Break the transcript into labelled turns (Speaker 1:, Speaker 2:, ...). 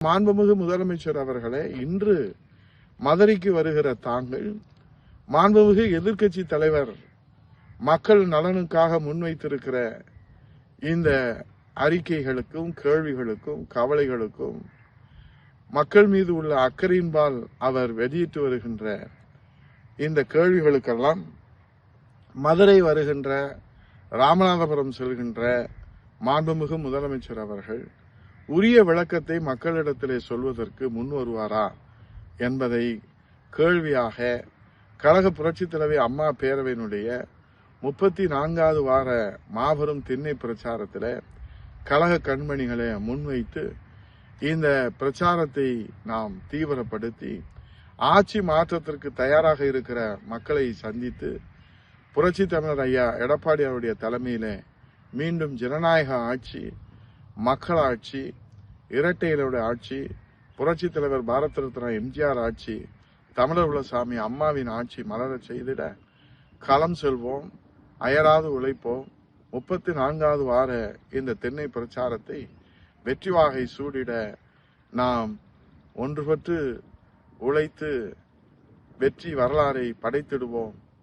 Speaker 1: மாண்புமிகு முதலமைச்சர் அவர்களே இன்று மதுரைக்கு வருகிற தாங்கள் மாண்புமிகு எதிர்க்கட்சி தலைவர் மக்கள் நலனுக்காக முன்வைத்திருக்கிற இந்த அறிக்கைகளுக்கும் கேள்விகளுக்கும் கவலைகளுக்கும் மக்கள் மீது உள்ள அக்கறையின்பால் அவர் வெளியிட்டு வருகின்ற இந்த கேள்விகளுக்கெல்லாம் மதுரை வருகின்ற ராமநாதபுரம் செல்கின்ற மாண்புமிகு முதலமைச்சர் அவர்கள் உரிய விளக்கத்தை மக்களிடத்திலே சொல்வதற்கு முன் வருவாரா என்பதை கேள்வியாக கழக புரட்சித் தலைவி அம்மா பேரவையினுடைய முப்பத்தி நான்காவது வார மாபெரும் திண்ணை பிரச்சாரத்தில் கழக கண்மணிகளை முன்வைத்து இந்த பிரச்சாரத்தை நாம் தீவிரப்படுத்தி ஆட்சி மாற்றத்திற்கு தயாராக இருக்கிற மக்களை சந்தித்து புரட்சி தமிழர் ஐயா எடப்பாடி அவருடைய தலைமையில மீண்டும் ஜனநாயக ஆட்சி மக்களாட்சி இரட்டையிலோட ஆட்சி புரட்சி தலைவர் பாரத ரத்னா எம்ஜிஆர் ஆட்சி தமிழர் உலசாமி அம்மாவின் ஆட்சி மலர செய்திட களம் செல்வோம் அயராது உழைப்போம். முப்பத்தி நான்காவது வார இந்த தென்னை பிரச்சாரத்தை வெற்றி வாகை சூடிட நாம் ஒன்றுபட்டு உழைத்து வெற்றி வரலாறை படைத்திடுவோம்.